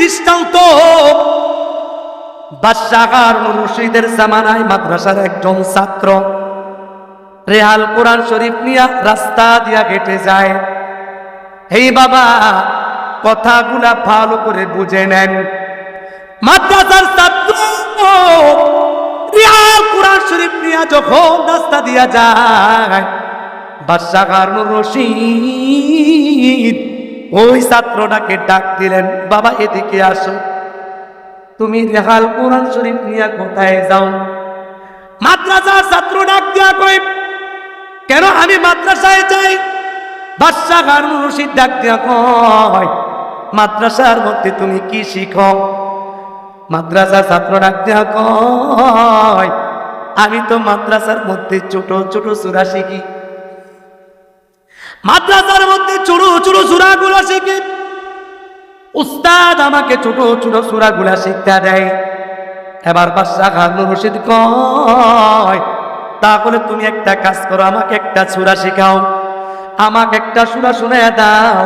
দৃষ্টান্ত। বাদশাহ রশিদের জামানায় মাদ্রাসার একজন ছাত্র। রেহাল কোরআন শরীফ নিয়ে রাস্তা দিয়া হেঁটে যায়। এই বাবা, কথাগুলা ভালো করে বুঝে নেন। মাদ্রাসার ছাত্র রেহাল কোরআন শরীফ নিয়ে যখন রাস্তা দিয়া যায় বাদশাহ হারুন রশিদ ওই ছাত্রটাকে ডাক দিলেন, বাবা, এদিকে আসো। তুমি রেহাল কোরআন শরীফ নিয়ে কোথায় যাও? মাদ্রাসার ছাত্র ডাক দিয়া কই কেন আমি মাদ্রাসায় যাই? বাদশাহ হারুন রশিদ ডাক দিয়া কয়, মাদ্রাসার মধ্যে তুমি কি শিখো? মাদ্রাসার ছাত্র ডাক দিয়া কয়, আমি তো মাদ্রাসার মধ্যে ছোট ছোট সুরা শিখি। মাদ্রাসার মধ্যে ছোট ছোট সুরাগুলো শিখি। উস্তাদ আমাকে ছোট ছোট সুরাগুলা শিক্ষা দেয়। এবার বাদশাহ হারুন রশিদ কয়, তাহলে তুমি একটা কাজ করো, আমাকে একটা সুরা শেখাও। আমাকে একটা সুরা শুনে দাও।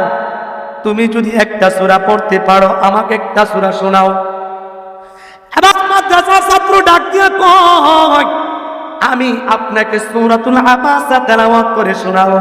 তুমি যদি একটা সুরা পড়তে পারো, আমাকে একটা সুরা শোনাও। এবার মাদ্রাসার ছাত্র ডাক দিয়ে কয়, আমি আপনাকে সূরাতুল আবাসা তেলাওয়াত করে শোনাবো।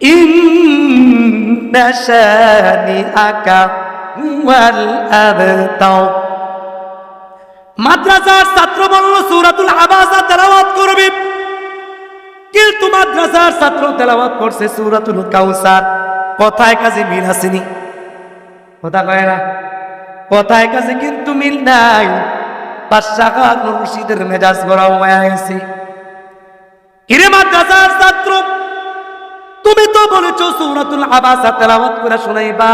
إن شانئك هو الأبتر মাদ্রাসার ছাত্র বলল সুরাতুল আবাসা তেলাওয়াত করবে কিন্তু মাদ্রাসার ছাত্র তেলাওয়াত করছে সুরাতুল কাউসার কথায় কাজে মিল আসেনি কথা কয় না কথায় কাজে কিন্তু মিল নাই বাদশাহ রশিদের মেজাজ গরম হয়ে গেছে কিরে মাদ্রাসার ছাত্র তুমি তো বলেছ সূরাতুল আবাসা তেলাওয়াত করে শুনাইবা।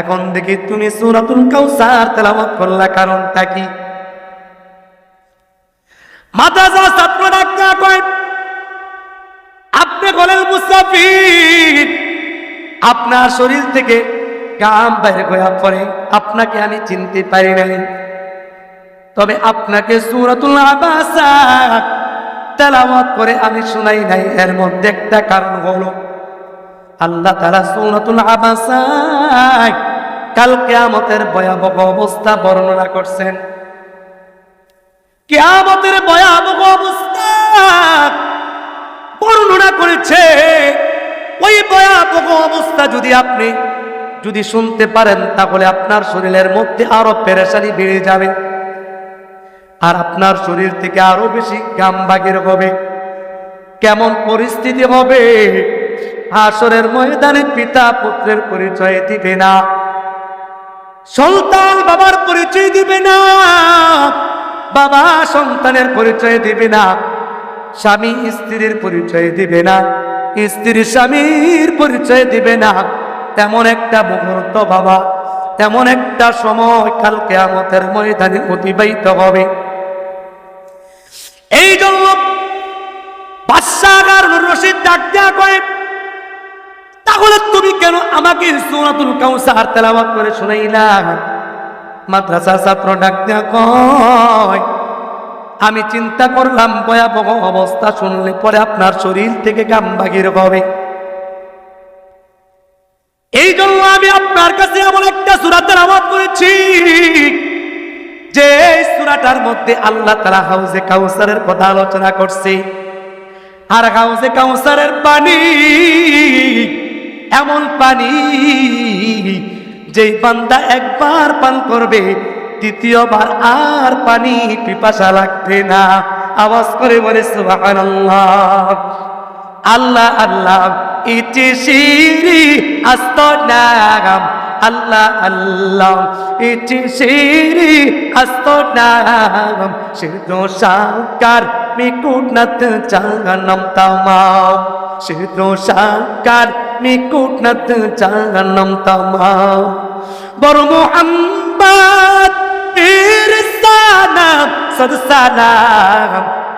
এখন দেখি তুমি সূরাতুল কাউসার তেলাওয়াত করলা, কারণটা কি? মাদ্রাসা ছাত্র ডাক্তার কয়, আপনি বলেন মুসাফির, আপনার শরীর থেকে গাম বাইরে হয়ে পড়ে, আপনাকে আমি চিনতে পারি নাই। তবে আপনাকে সূরাতুল আবাসা তেলাওয়াত করে আমি শুনাই নাই, এর মধ্যে একটা কারণ হলো, আল্লাহ তারা সূরাতুল আবাসায় কাল কিয়ামতের ভয়াবহ অবস্থা বর্ণনা করছেন। কিয়ামতের ভয়াবহ অবস্থা বর্ণনা করেছে। ওই ভয়াবহ অবস্থা যদি আপনি যদি শুনতে পারেন, তাহলে আপনার শরীরের মধ্যে আরও পেরেশানি বেড়ে যাবে। আর আপনার শরীর থেকে আরও বেশি গাম বাগের হবে। কেমন পরিস্থিতি হবে? হাসরের ময়দানে পিতা পুত্রের পরিচয় দিবে না। সন্তান বাবার পরিচয় দিবে না। বাবা সন্তানের পরিচয় দিবে না। স্বামী স্ত্রীর পরিচয় দিবে না। স্ত্রী স্বামীর পরিচয় দিবে না। তেমন একটা মুহূর্ত বাবা, তেমন একটা সময় কালকে আমাদের ময়দানে অতিবাহিত হবে। এই জন্য বাদশাহ রশিদ ডাক দেয়া কয়, তাহলে তুমি কেন আমাকে সুরাতুল কাউসার তেলাওয়াত করে শুনাইলা? মাদ্রাসা ছাত্র ডাক দেয়া কয়, আমি চিন্তা করলাম, ভয়াবহ অবস্থা শুনলে পরে আপনার শরীর থেকে গাম বাগির হবে। এই জন্য আমি আপনার কাছে এমন একটা সুরাতের আওয়াজ করেছি যে সুরাটার মধ্যে আল্লাহ তারা হাউজে কাউসারের কথা আলোচনা করছে। আর হাউজে কাউসারের পানি, এমন পানি যে বান্দা একবার পান করবে দ্বিতীয়বার আর পানি পিপাসা লাগবে না। আওয়াজ করে বলে, সুবহানাল্লাহ। আল্লাহ আল্লাহ ইটি শিরি, আস্ত নাম আল্লাহ আল্লাহ ইটি শিরি আস্ত নাম সিদ্ধ সাকার মিকুট নাত চাঙ্গনম তামাম। সিদ্ধ সাকার মিকুটনাথ জাহান্নাম তামাম। বড় মোহাম্মদ ইরসানা সদসালাম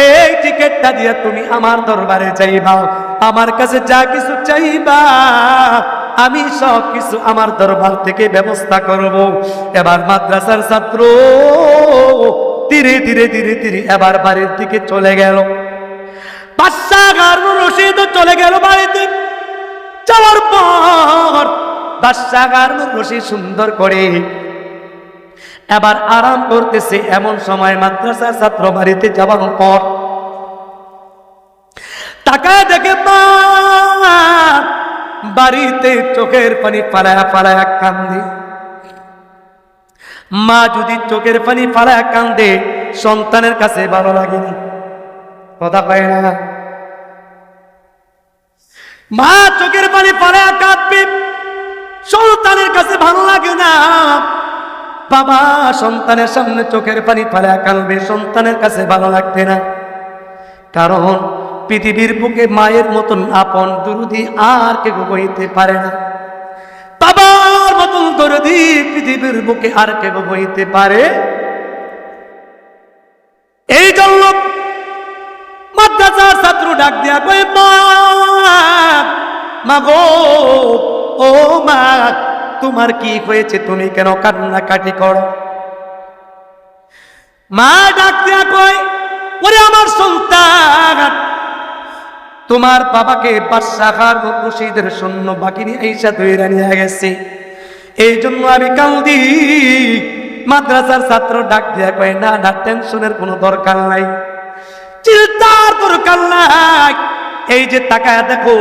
এই টিকিটটা দিয়ে তুমি আমার দরবারে যাইবা। আমার কাছে যা কিছু চাইবা, আমি সব কিছু আমার দরবার থেকে ব্যবস্থা করব। এবার মাদ্রাসার ছাত্র ধীরে ধীরে ধীরে ধীরে এবার বাড়ির দিকে চলে গেল। চলে গেল বাড়িতে। যাওয়ার পর বাদশাহ হারুন রশিদ সুন্দর করে এবার আরাম করতেছে এমন সময় মাদ্রাসার ছাত্র বাড়িতে যাওয়ার পর টাকায় দেখে বাড়িতে চোখের পানি ফালায়া ফালায়া কান্দে। মা যদি চোখের পানি ফালায়া কান্দে, সন্তানের কাছে ভালো লাগেনি। কথা কয় না। মা, চোখের পানি ফালায়া কাঁদবে, সন্তানের কাছে ভালো লাগে না। বাবা সন্তানের সামনে চোখের পানি ফালায়া কাঁদবে সন্তানের কাছে ভালো লাগবে না। কারণ পৃথিবীর বুকে মায়ের মতন আপন দুরুদি আর কেউ বইতে পারে না। বাবার মতন দরদি পৃথিবীর বুকে আর কেউ বইতে পারে। এই জন্য মাদ্রাসার ছাত্র ডাক দিয়া কই মা মা গো, ও মা তোমার কি হয়েছে? তুমি কেন কান্নাকাটি করো? মা ডাক দিয়া কয়, ওরে আমার সন্তান, তোমার বাবাকে বাদশাহার রশিদের শূন্য বাকিনি এইসা তৈরি নিয়ে গেছে। এই জন্য আমি কান্দি মাদ্রাসার ছাত্র ডাক দিয়া কয়, না না, টেনশনের কোনো দরকার নাই। চিন্তার দরকার নাই। এই যে টাকায় দেখো,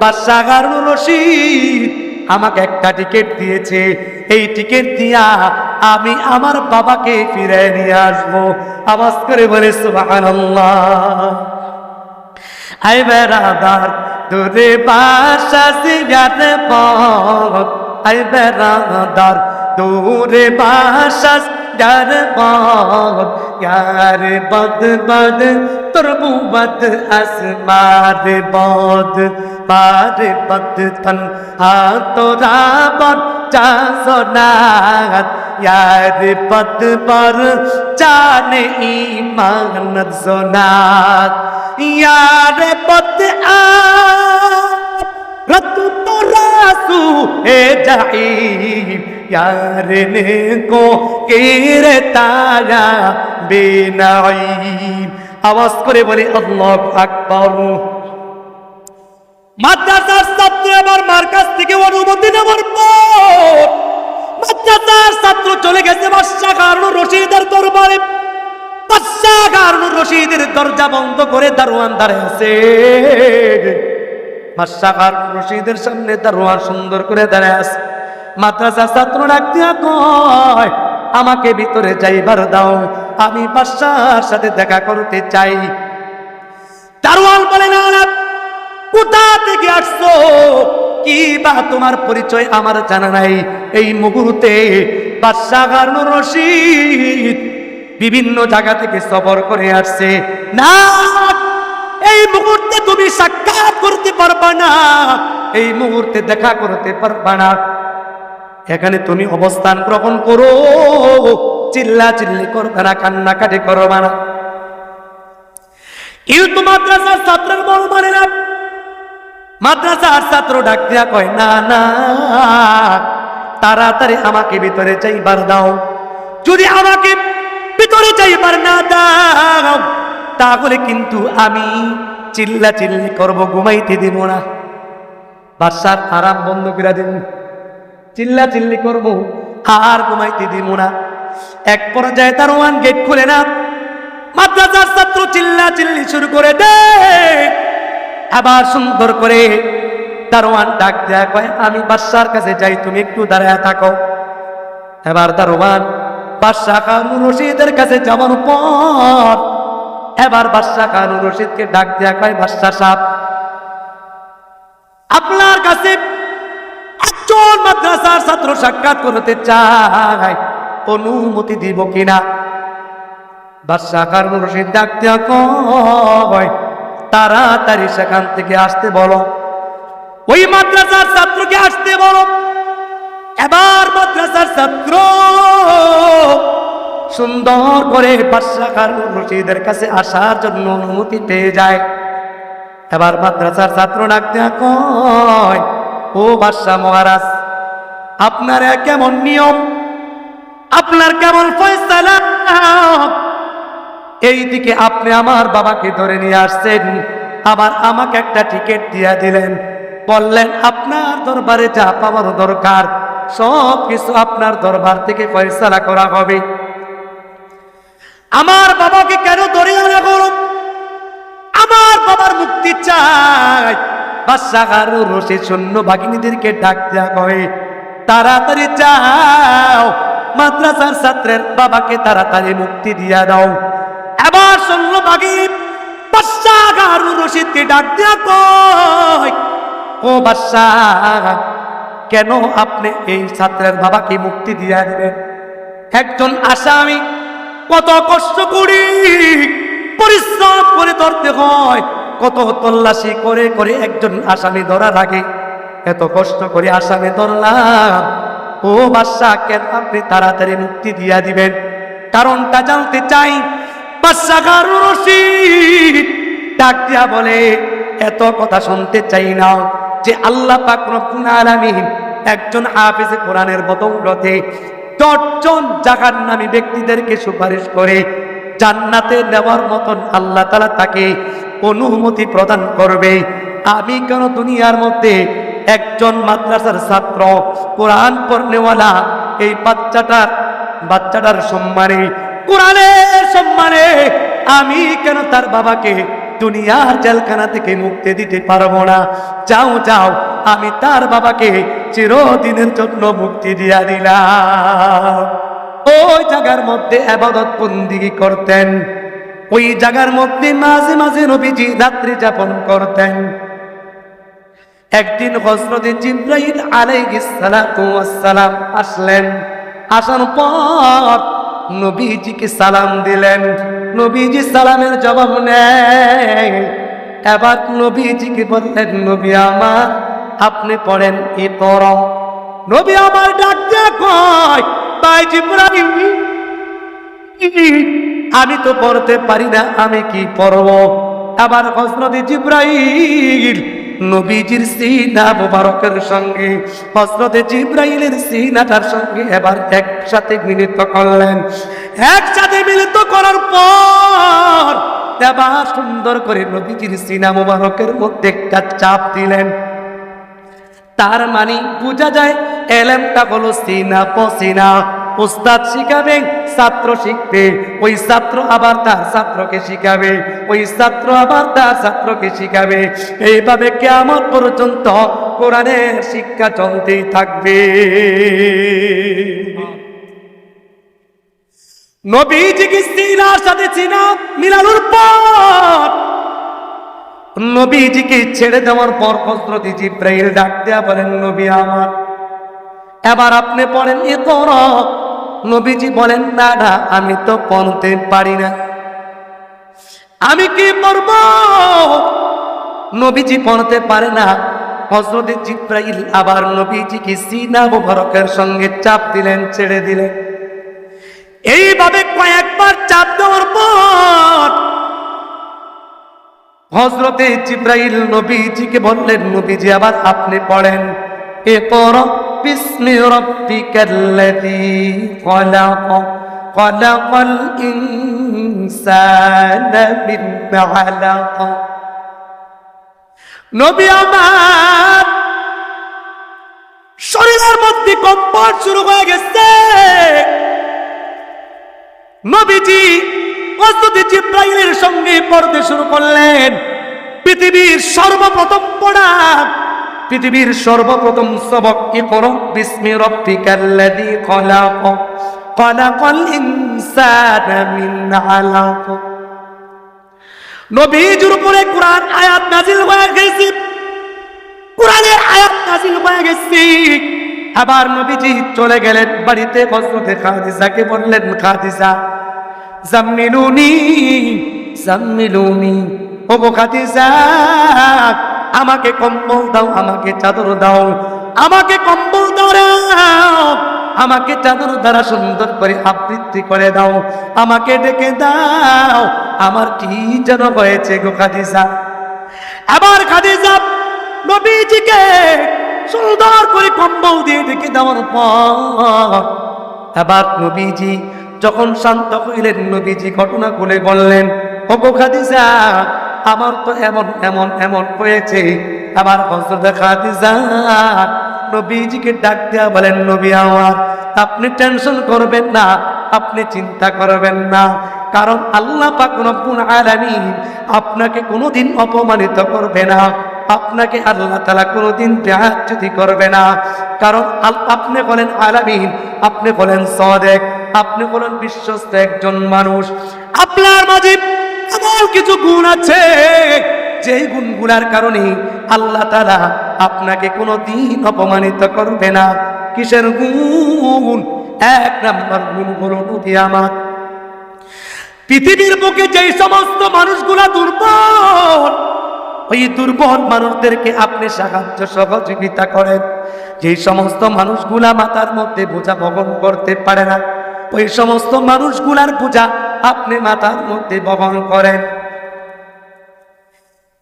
বাদশাহার রশিদ আমাকে একটা টিকিট দিয়েছে। এই টিকিট দিয়া আমি আমার বাবাকে ফিরে নিয়ে আসব। আওয়াজ করে বলে, সুবহানাল্লাহ। আই বেড়াদার দূরে বাসা यार बद यार बद बद तुरबूबत असमार बद पार बद थन हाथोरा बद चासोनात यार बद पर जान ईमान सोनात यार बद आ रतु আওয়াজ করে বলে আল্লাহ আকবর। মাদ্রাসার ছাত্র আমার মার কাছ থেকে অনুমতি নেওয়ার পর মাদ্রাসার ছাত্র চলে গেছে বাদশাহ কারণ রশিদের দরবারে। বাদশাহ কারণ রশিদের দরজা বন্ধ করে দারোয়ান দাঁড়িয়ে আছে। কারণ রশিদের সামনে সুন্দর করে দাঁড়ায় আছে। মাদ্রাসার ছাত্র কয়, আমাকে ভিতরে যাইবার দাও, আমি বাদশার সাথে দেখা করতে চাই। বলে না, কোথা থেকে আসছো? কি বা তোমার পরিচয় আমার জানা নাই। এই মুহূর্তে বাদশাহ হারুন রশিদ বিভিন্ন জায়গা থেকে সফর করে আসছে। না, এই মুহূর্তে তুমি সাক্ষাৎ পারবা এই মুহূর্তে দেখা করতে পারবা এখানে তুমি অবস্থান গ্রহণ করো। চিল্লা চিল্লি করবে না, কান্নাকাটি করবে কিন্তু মাদ্রাসার ছাত্রের বল মানে না মাদ্রাসার ছাত্র ডাক কয়, না না, তাড়াতাড়ি আমাকে ভিতরে চাইবার দাও। যদি আমাকে ভিতরে চাইবার না দাও, তাহলে কিন্তু আমি চিল্লা চিল্লি করব, ঘুমাইতে দিব না। বাদশার আরাম বন্ধ করে দিন। চিল্লা চিল্লি করব, আর ঘুমাইতে দিব না। এক পর্যায়ে তার ওয়ান গেট খুলে না। মাদ্রাসার ছাত্র চিল্লা চিল্লি শুরু করে দে। আবার সুন্দর করে দারোয়ান ডাক দেয়া কয়, আমি বাদশার কাছে যাই, তুমি একটু দাঁড়ায় থাকো। এবার দারোয়ান বাদশাহ খানুর রশিদের কাছে যাওয়ার পর এবার বাদশাহ খানুর রশিদকে ডাক দেয়া কয় বাদশাহ সাহেব, আপনার কাছে একজন মাদ্রাসার ছাত্র সাক্ষাৎ করতে চায় অনুমতি দিব কিনা? বাদশাহ কারণ রশিদ ডাক দেয়া কয়, তাড়াতাড়ি সেখান থেকে আসতে বলো, ওই মাদ্রাসার ছাত্রকে আসতে বলো, এবার মাদ্রাসার ছাত্র সুন্দর করে কারণ রশিদের কাছে আসার জন্য অনুমতি পেয়ে যায়। এবার মাদ্রাসার ছাত্র ডাক দেয়া কয়, ও বাদশাহ মহারাজ, আপনার কেমন নিয়ম? আপনার কেমন ফয়সালা? এই দিকে আপনি আমার বাবাকে ধরে নিয়ে আসছেন, আবার আমাকে একটা টিকিট দিয়ে দিলেন। বললেন, আপনার দরবারে যা পাওয়ার দরকার সব কিছু আপনার দরবার থেকে ফয়সালা করা হবে। আমার বাবাকে কেন ধরে আনা আমার বাবার মুক্তি চাই। বাদশাহ হারুন রশিদ শূন্য ভাগিনীদেরকে ডাক দেয়া কয়, তাড়াতাড়ি যাও। মাদ্রাসার ছাত্রের বাবাকে তাড়াতাড়ি মুক্তি দিয়া দাও। এবার শূন্য ভাগিনী বাদশাহ হারুন রশিদকে ডাক দেয়া কয়, ও কেন আপনি এই ছাত্রের বাবাকে মুক্তি দিয়া দেবেন? একজন আসামি কত কষ্ট করি, পরিশ্রম করে ধরতে হয়, কত তল্লাশি করে করে একজন আসামি ধরা লাগে। এত কষ্ট করে আসামি ধরলাম, ও বাদশাহ কেন আপনি তাড়াতাড়ি মুক্তি দিয়া দিবেন? কারণটা জানতে চাই। বাদশাহ ডাক দিয়া বলে, এত কথা শুনতে চাই না যে আল্লাহ পাক রব্বুল আলামিন একজন হাফেজ কোরআনের বদৌলতে দশজন জাহান নামী ব্যক্তিদেরকে সুপারিশ করে জান্নাতে নেওয়ার মতন আল্লাহ তালা তাকে অনুমতি প্রদান করবে। আমি কেন দুনিয়ার মধ্যে একজন মাদ্রাসার ছাত্র, কোরআন পড়নেওয়ালা, এই বাচ্চাটার বাচ্চাটার সম্মানে, কোরআনের সম্মানে আমি কেন তার বাবাকে দুনিয়ার জেলখানা থেকে মুক্তি দিতে পারব না। যাও যাও, আমি তার বাবাকে চিরদিনের জন্য মুক্তি দিয়া দিলাম। ওই জায়গার মধ্যে আবাদত বন্দিগি করতেন। ওই জায়গার মধ্যে মাঝে মাঝে নবীজি রাত্রি যাপন করতেন। একদিন হজরতে জিব্রাইল আলাইহিস সালাতু ওয়াস সালাম আসলেন। আসার পর নবীজিকে সালাম দিলেন। নবীজি সালামের জবাব নেয়। এবার নবীজিকে বললেন, নবী আমার, আপনি পড়েন এ পর নবী আমার ডাক দিয়ে কয় তাই জিব্রাইল, আমি তো পড়তে পারি না, আমি কি পড়ব? আবার হজরতে জিব্রাইল নবীজির সিনা মুবারকের সঙ্গে হজরতে জিব্রাইলের সিনাটার সঙ্গে এবার একসাথে মিলিত করলেন। একসাথে মিলিত করার পর এবার সুন্দর করে নবীজির সিনা মুবারকের মধ্যে একটা চাপ দিলেন। তার মানে বোঝা যায় এলেমটা হলো সিনা পসিনা। উস্তাদ শিখাবে, ছাত্র শিখবে, ওই ছাত্র আবার তার ছাত্রকে শিখাবে, ওই ছাত্র আবার তার ছাত্রকে শিখাবে। এইভাবে কেমন পর্যন্ত কোরআনের শিক্ষা চলতেই থাকবে। নবীজিকে সিনার সাথে চিনা মিলানোর পর, নবীজিকে ছেড়ে দেওয়ার পর হজরত জিব্রাইল ডাক দেয়া বলেন, নবী আমার, এবার আপনি পড়েন এ তোর নবীজি বলেন, না না, আমি তো পড়তে পারি না। আমি কি পড়ব? নবীজি পড়তে পারে না। হজরত জিব্রাইল আবার নবীজিকে সিনা মুবারকের সঙ্গে চাপ দিলেন, ছেড়ে দিলেন। এইভাবে কয়েকবার চাপ দেওয়ার পর হজরতে জিব্রাইল নবীজিকে বললেন, নবীজি, আবার আপনি পড়েন। এ পর বিস্মি রব্বিকাল্লাযী খলাক, খলাকাল ইনসানা মিন আলাক নবী আমার শরীরের মধ্যে কম্পন শুরু হয়ে গেছে। নবীজি হযরত জিব্রাইলের সঙ্গে পড়তে শুরু করলেন। পৃথিবীর সর্বপ্রথম পড়া, পৃথিবীর সর্বপ্রথম সবক ইকরা বিসমি রাব্বিকাল্লাযী খলাক। খলাকাল ইনসানা মিন আলাক। নবীজির উপরে কোরআন আয়াত নাজিল হয়ে গেছে। কোরআনের আয়াত নাজিল হয়ে গেছে। আবার নবীজি চলে গেলেন বাড়িতে। হযরতে খাদিজাকে বললেন, খাদিজা, জাম্মিলুনি জাম্মিলুনি। ও গো খাদিজা, আমাকে কম্বল দাও, আমাকে চাদর দাও, আমাকে কম্বল দাও আমাকে চাদর দ্বারা সুন্দর করে আবৃত্তি করে দাও, আমাকে ডেকে দাও, আমার কি যেন হয়েছে গো খাদিজা? আবার খাদিজা নবীজিকে সুন্দর করে কম্বল দিয়ে ডেকে দেওয়ার পর নবীজি যখন শান্ত হইলেন, নবীজি ঘটনা খুলে বললেন, ওগো খাদিজা, আমার তো এমন এমন এমন হয়েছে। আমার হজরত খাদিজা, নবীজিকে ডাক দেয়া বলেন, নবী আমার, আপনি টেনশন করবেন না, আপনি চিন্তা করবেন না। কারণ আল্লাহ পাক রব্বুল আলামিন আপনাকে কোনোদিন অপমানিত করবে না। আপনাকে আল্লাহ তালা কোনোদিন যদি করবে না। কারণ আপনি বলেন আলামিন, আপনি বলেন সদেক, আপনি বলেন বিশ্বস্ত একজন মানুষ। আপনার মাঝে এমন কিছু গুণ আছে, যেই গুণগুলার কারণে আল্লাহ তালা আপনাকে কোনোদিন অপমানিত করবে না। কিসের গুণ? এক নাম্বার গুণ হলো আমার। পৃথিবীর বুকে যেই সমস্ত মানুষগুলা দুর্বল ওই দুর্বল মানুষদেরকে আপনি সাহায্য সহযোগিতা করেন। যেই সমস্ত মানুষগুলা মাথার মধ্যে বোঝা বহন করতে পারে না, ওই সমস্ত মানুষগুলার বোঝা আপনি মাথার মধ্যে বহন করেন।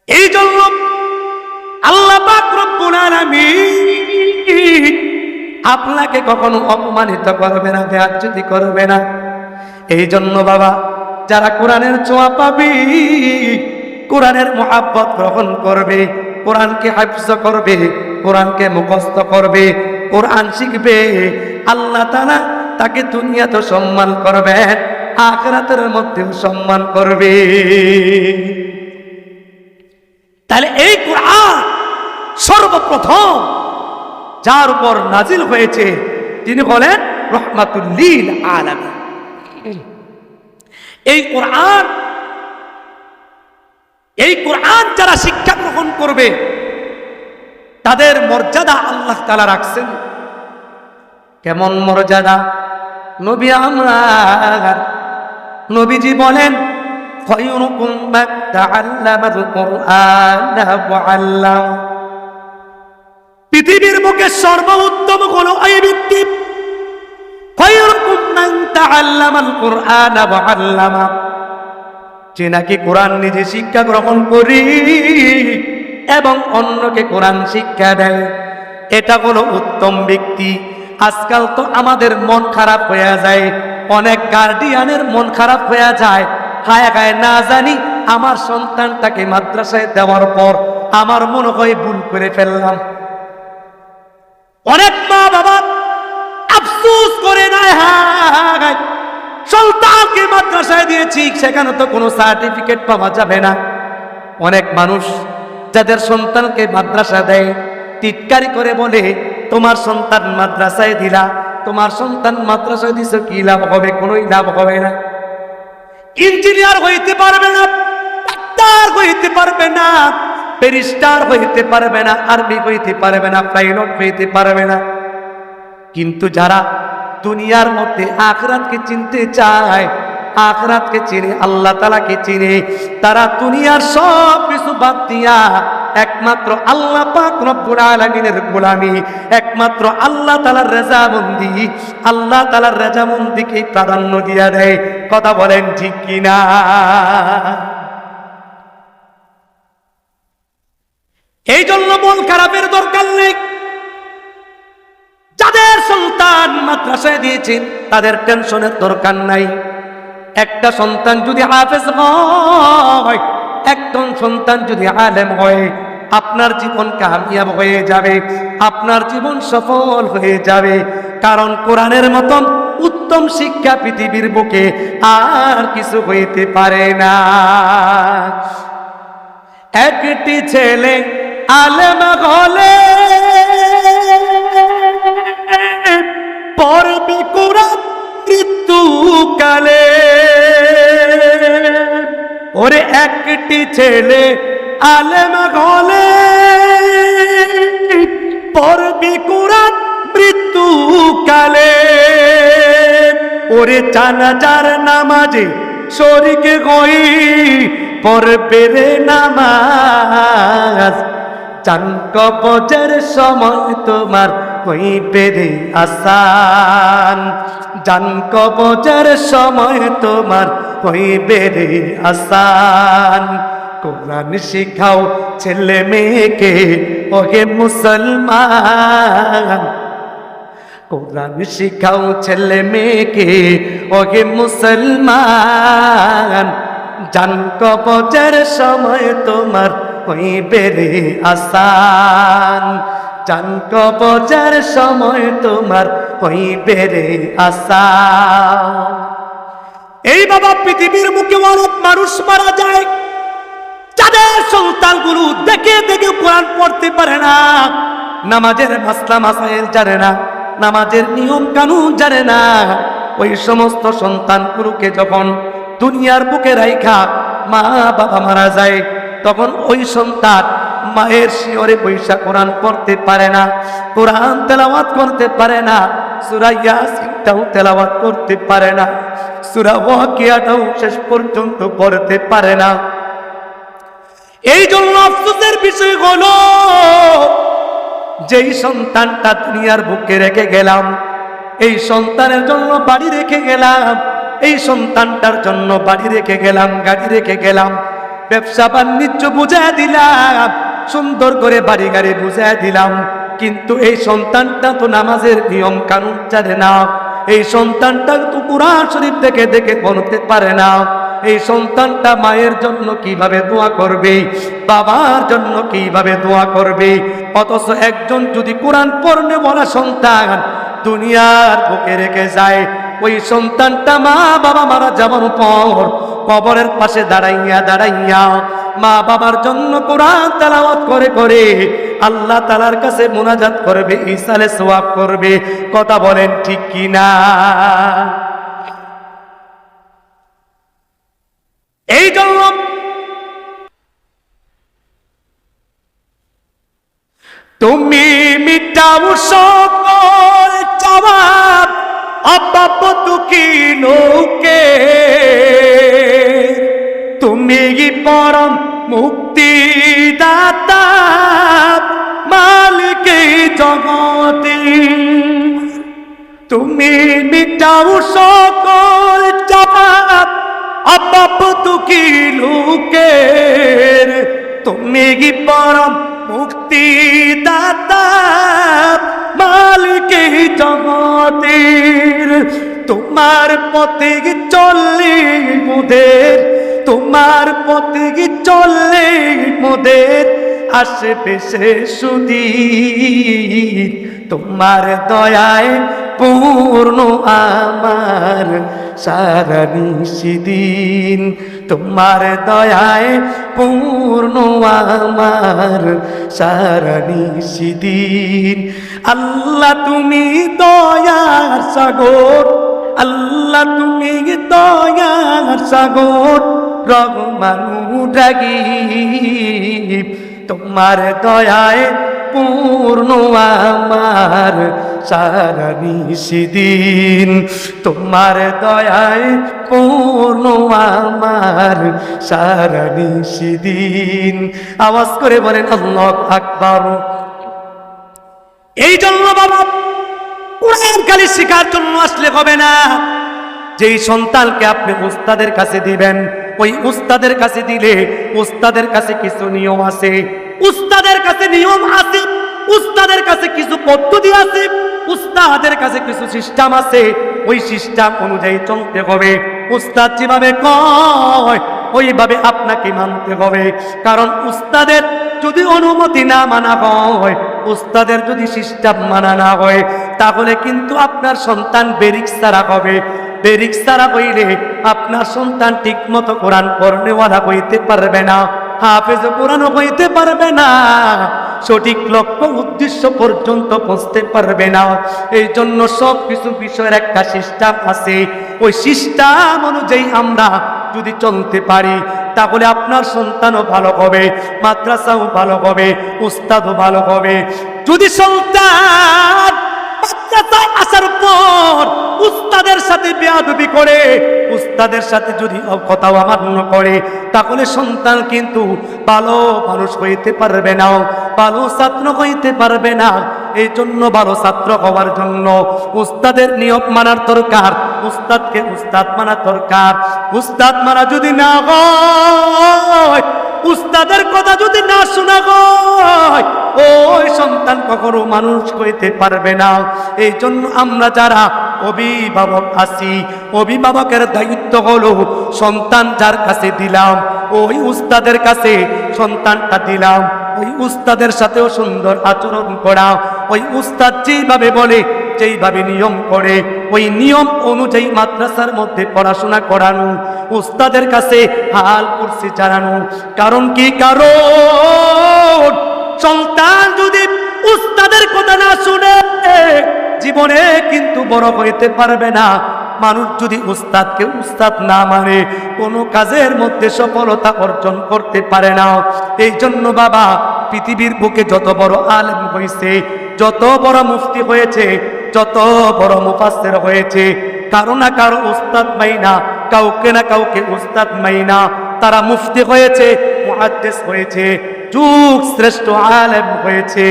এই জন্য আল্লাহ আপনাকে কখনো অপমানিত করবে না, বেয়াজ্জতি করবে না। এই জন্য বাবা, যারা কোরআনের ছোঁয়া পাবে কোরআনের মহাব্বত গ্রহণ করবে, কোরআনকে হাফজ করবে, কোরআনকে মুখস্থ করবে, কোরআন শিখবে, আল্লাহ তাআলা তাকে দুনিয়াতে সম্মান করবেন আখরাতের মধ্যেও সম্মান করবে। তাহলে এই কোরআন সর্বপ্রথম যার উপর নাজিল হয়েছে, তিনি বলেন রহমাতুল্লিল আলামী এই কোরআন এই কোরআন যারা শিক্ষা গ্রহণ করবে, তাদের মর্যাদা আল্লাহ তালা রাখছেন। কেমন মর্যাদা? নবী আমার, নবীজি বলেন পৃথিবীর বুকে সর্বোত্তম কোন এই আল্লামা যে নাকি কোরআন নিজে শিক্ষা গ্রহণ করি এবং অন্যকে কোরআন শিক্ষা দেয়, এটা হলো উত্তম ব্যক্তি। আজকাল তো আমাদের মন খারাপ হয়ে যায়, অনেক গার্ডিয়ানের মন খারাপ হয়ে যায়। হায় গায়ে না জানি আমার সন্তানটাকে মাদ্রাসায় দেওয়ার পর আমার মনে হয় ভুল করে ফেললাম। অনেক মা বাবা আফসোস করে না হায় সন্তানকে মাদ্রাসায় দিয়েছি সেখানে তো কোনো সার্টিফিকেট পাওয়া যাবে না। অনেক মানুষ যাদের সন্তানকে মাদ্রাসা দেয়, টিটকারি করে বলে, তোমার সন্তান মাদ্রাসায় দিলা, তোমার সন্তান মাদ্রাসায় দিছ, কি লাভ হবে? কোনোই লাভ হবে না। ইঞ্জিনিয়ার হইতে পারবে না, ডাক্তার হইতে পারবে না, ব্যারিস্টার হইতে পারবে না, আর্মি হইতে পারবে না, পাইলট হইতে পারবে না। কিন্তু যারা দুনিয়ার মধ্যে আখরাতকে চিনতে চায়, আখরাতকে চিনে, আল্লাহ তালাকে চিনে। তারা দুনিয়ার সব কিছু বাদ দিয়া একমাত্র আল্লাহ পাক রব্বুল আলামিনের গোলামি, একমাত্র আল্লাহ তালার রেজামন্দি, আল্লাহ তালার রেজামন্দিকে প্রাধান্য দিয়া দেয়। কথা বলেন ঠিক কিনা? এই জন্য মন খারাপের দরকার নেই। সন্তান মাদ্রাসায় দিয়েছেন, তাদের টেনশনের দরকার নাই। একটা সন্তান যদি হাফেজ হয়, একজন সন্তান যদি আলেম হয়, আপনার জীবন কামিয়াব হয়ে যাবে, আপনার জীবন সফল হয়ে যাবে। কারণ কোরআনের মতন উত্তম শিক্ষা পৃথিবীর বুকে আর কিছু হইতে পারে না। একটি ছেলে আলেম হলে পড়বি কোরআন মৃত্যুকালে। ওরে একটি ছেলে আলেম হলে পড়বি কোরআন মৃত্যুকালে। ওরে চানাচার নামাজে শরীকে গই পড়বে রে নামাজ। চান কবচের সময় তোমার হইবে রে আসান। জান কবচের সময় তোমার হইবে রে আসান। কোরআন শিখাও ছেলে মেয়েকে, ওহে মুসলমান। কোরআন শিখাও ছেলে মেয়েকে, ওহে মুসলমান। জান কবচের সময় তোমার হইবে রে আসান। জান কবচের সময় তোমার হইবে রে আসান এই বাবা পৃথিবীর মুখে অনেক মানুষ মারা যায়। যাদের সন্তানগুলো দেখে দেখে কোরআন পড়তে পারে না। নামাজের মাসলা মাসাইল জানে না, নামাজের নিয়ম কানুন জানে না। ওই সমস্ত সন্তানগুলোকে যখন দুনিয়ার বুকে রাইখা মা বাবা মারা যায়, তখন ওই সন্তান মায়ের শিওরে পয়সা কোরআন পড়তে পারে না, কোরআন তেলাওয়াত করতে পারে না, সুরা ইয়াসিনটাও তেলাওয়াত করতে পারে না, সুরা ওয়াকিয়াটাও শেষ পর্যন্ত পড়তে পারে না। এই জন্য আফসোসের বিষয় হলো, যেই সন্তানটা দুনিয়ার বুকে রেখে গেলাম, এই সন্তানের জন্য বাড়ি রেখে গেলাম, এই সন্তানটার জন্য বাড়ি রেখে গেলাম, গাড়ি রেখে গেলাম, ব্যবসা বাণিজ্য বুঝাই দিলাম সুন্দর করে বাড়ি গাড়ি বুঝাই দিলাম। কিন্তু এই সন্তানটা তো নামাজের নিয়ম কানুন জানে না। এই সন্তানটা তো কোরআন শরীফ থেকে দেখে বলতে পারে না। এই সন্তানটা মায়ের জন্য কীভাবে দোয়া করবে? বাবার জন্য কীভাবে দোয়া করবে? অথচ একজন যদি কোরআন পড়নে বলা সন্তান দুনিয়ার বুকে রেখে যায়, ওই সন্তানটা মা বাবা মারা যাওয়ার পর কবরের পাশে দাঁড়াইয়া দাঁড়াইয়া মা বাবার জন্য কোরআন তালাওয়াত করে করে। আল্লাহ তালার কাছে মোনাজাত করবে ইসালে সোয়াব করবে। কথা বলেন ঠিক কিনা? এই জন্য তুমি মিটাও সকল জবাব অপাপ দুঃখী লোকে তুমি পরম মুক্তি দাতা মালিক জগতে। তুমি মিটাও সকল জবাব অপাপ দুঃখী লোকের। তুমি পরম মুক্তি দাতা মালিক জগতের। তোমার পথে চললে মোদের তোমার পথে চললে মোদের আসবে সে সুদীর। তোমার দয়ায় পূর্ণ আমার সারা নিশিদিন। তোমার দয়ায় পূর্ণ আমার সারা নিশিদিন। আল্লাহ তুমি দয়ার সাগর। আল্লাহ তুমি দয়ার সাগর রঘুমানু ডাগি তোমার দয়ায় পূর্ণ আমার সারা নিশিদিন। তোমার দয়ায় পূর্ণ আমার সারা নিশিদিন। আওয়াজ করে বলেন, আল্লাহ আকবর। এই জন্য বাবা কোরআন কালি শেখার জন্য আসলে হবে না। যেই সন্তানকে আপনি উস্তাদের কাছে দিবেন, ওই উস্তাদের কাছে দিলে উস্তাদের কাছে কিছু নিয়ম আছে। উস্তাদের কাছে নিয়ম আছে, উস্তাদের কাছে কিছু পদ্ধতি আছে, উস্তাদের কাছে কিছু সিস্টেম আছে, ওই সিস্টেম অনুযায়ী চলতে হবে। উস্তাদ যেভাবে কয় ওইভাবে আপনাকে মানতে হবে। কারণ উস্তাদের যদি অনুমতি না মানা হয়, উস্তাদের যদি সিস্টেম মানা না হয়, তাহলে কিন্তু আপনার সন্তান বেরিক সারা হবে। বেরিক সারা হইলে আপনার সন্তান ঠিক মতো কোরআন পড়নেওয়ালা হইতে পারবে না, হাফেজ কোরআন হইতে পারবে না, সঠিক লক্ষ্য উদ্দেশ্য পর্যন্ত পৌঁছতে পারবে না। এই জন্য সব কিছু বিষয়ের একটা সিস্টেম আছে। ওই সিস্টেম অনুযায়ী আমরা যদি চলতে পারি, তাহলে আপনার সন্তানও ভালো হবে, মাদ্রাসাও ভালো হবে, উস্তাদও ভালো হবে। যদি সন্তান আসার পর উস্তাদের সাথে বেয়াদবি করে, উস্তাদের সাথে যদি কথাও অমান্য করে, তাহলে সন্তান কিন্তু ভালো মানুষ হইতে পারবে না, ভালো ছাত্র হইতে পারবে না। এই জন্য ভালো ছাত্র হওয়ার জন্য উস্তাদের নিয়ম মানার দরকার। উস্তাদকে উস্তাদ মানা দরকার। উস্তাদ মানা যদি না হয়, উস্তাদের কথা যদি না শোনা হয়, ওই সন্তান কখনো মানুষ হইতে পারবে না। এই জন্য আমরা যারা অভিভাবক আছি, অভিভাবকের দায়িত্ব হলো সন্তান যার কাছে দিলাম, ওই উস্তাদের কাছে সন্তানটা দিলাম। ওই উস্তাদের সাথেও সুন্দর আচরণ করা ওই উস্তাদ যেইভাবে বলে, যেইভাবে নিয়ম করে, ওই নিয়ম অনুযায়ী মাদ্রাসার মধ্যে পড়াশোনা করানো, উস্তাদের কাছে হাল কুরসি জানানো কারণ কি? কারণ সন্তান যদি উস্তাদের কথা না শুনে, জীবনে কিন্তু বড় হইতে পারবে না। মানুষ যদি উস্তাদকে উস্তাদ না মানে কোনো কাজের মধ্যে সফলতা অর্জন করতে পারে না। এই জন্য বাবা, পৃথিবীর বুকে যত বড় আলেম হয়েছে, যত বড় মুফতি হয়েছে, যত বড় মুফাসের হয়েছে, কারও না কারও উস্তাদ মাইনা, কাউকে না কাউকে উস্তাদ মাইনা। তারা মুফতি হয়েছে, মুহাদ্দিস হয়েছে, যুগ শ্রেষ্ঠ আলেম হয়েছে।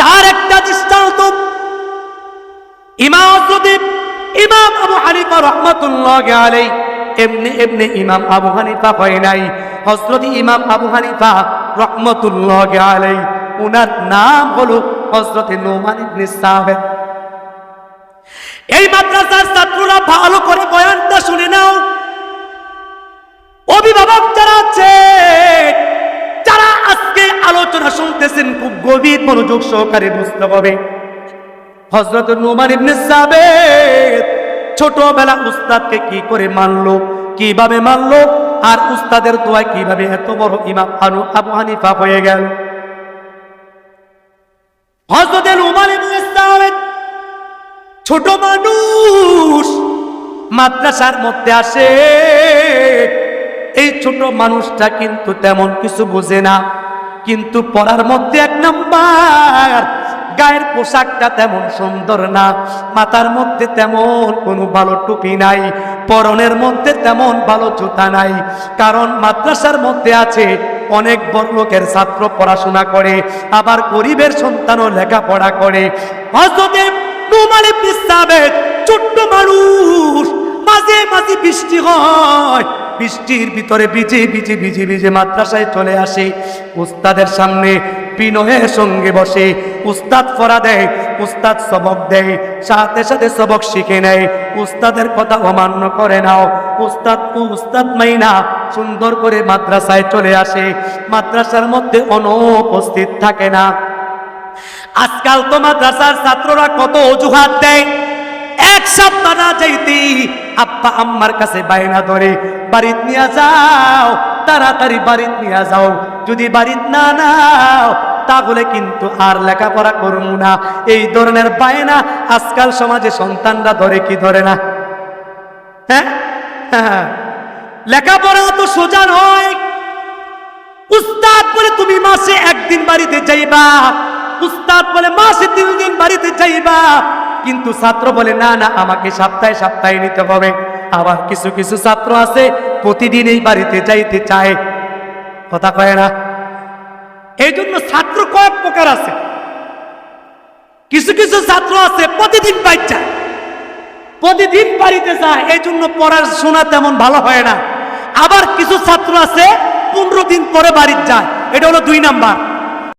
তার একটা দৃষ্টান্ত, ইমাম ইমাম আবু হানিফা রহমাতুল্লাহ আলাই এমনি এমনি ইমাম আবু হানিফা হয় নাই। হজরত ইমাম আবু হানিফা রহমতুল্লাহ আলাই উনার নাম হলো হজরত নোমান ইবনে সাহেব। এই মাদ্রাসার ছাত্ররা ভালো করে বয়ানটা শুনে নাও। অভিভাবক যারা আছে, যারা আজকে আলোচনা শুনতেছেন, খুব গভীর মনোযোগ সহকারে বুঝতে হবে। হজরত নোমান ইবনে সাবেত ছোটবেলা উস্তাদকে কি করে মানলো কীভাবে মানলো আর উস্তাদের দোয়া কীভাবে এত বড় ইমাম আনু আবু হানিফা হয়ে গেল। হজরত নোমান ইবনে সাবেত ছোট মানুষ, মাদ্রাসার মধ্যে আসে। এই ছোট মানুষটা কিন্তু তেমন কিছু বোঝে না, কিন্তু পড়ার মধ্যে এক নাম্বার গায়ের পোশাকটা তেমন সুন্দর না, মাথার মধ্যে তেমন কোনো ভালো টুপি নাই, পরনের মধ্যে তেমন ভালো জুতা নাই, কারণ মাদ্রাসার মধ্যে আছে অনেক বড় লোকের ছাত্র পড়াশোনা করে, আবার গরিবের সন্তানও লেখাপড়া করে। ছোট্ট মানুষ, মাঝে মাঝে বৃষ্টি হয় বৃষ্টির ভিতরে ভিজে ভিজে ভিজে ভিজে মাদ্রাসায় চলে আসে। উস্তাদের সামনে বিনয়ের সঙ্গে বসে। উস্তাদ ফরা দেয়, উস্তাদ সবক দেয়, সাথে সাথে সবক শিখে নেয়। উস্তাদের কথা অমান্য করে নাও। উস্তাদ উস্তাদ মাইনা সুন্দর করে মাদ্রাসায় চলে আসে। মাদ্রাসার মধ্যে অনুপস্থিত থাকে না। আজকাল তো মাদ্রাসার ছাত্ররা কত অজুহাত দেয়। এক সপ্তাহ না যাইতে আব্বা আম্মার কাছে বায়না ধরে, বাড়িত নিয়ে যাও, তাড়াতাড়ি বাড়িত নিয়ে যাও। যদি বাড়িত না নাও, তাহলে কিন্তু আর লেখাপড়া করব না। এই ধরনের বায়না আজকাল সমাজে সন্তানরা ধরে কি ধরে না? হ্যাঁ? হ্যাঁ। লেখাপড়া তো সোজা নয়। উস্তাদ করে তুমি মাসে একদিন বাড়িতে যাইবা উস্তাদ বলে মাসে তিন দিন বাড়িতে যাইবা? কিন্তু ছাত্র বলে, না না, আমাকে সপ্তাহে সপ্তাহে নিতে হবে। আবার কিছু কিছু ছাত্র আছে, প্রতিদিন এই বাড়িতে যাইতে চায়। কথা কয় না। এই জন্য ছাত্র কয়েক প্রকার আছে। কিছু কিছু ছাত্র আছে, প্রতিদিন বাইর প্রতিদিন বাড়িতে যায় এই জন্য পড়াশোনা তেমন ভালো হয় না। আবার কিছু ছাত্র আছে, পনেরো দিন পরে বাড়ির যায়। এটা হলো দুই নাম্বার।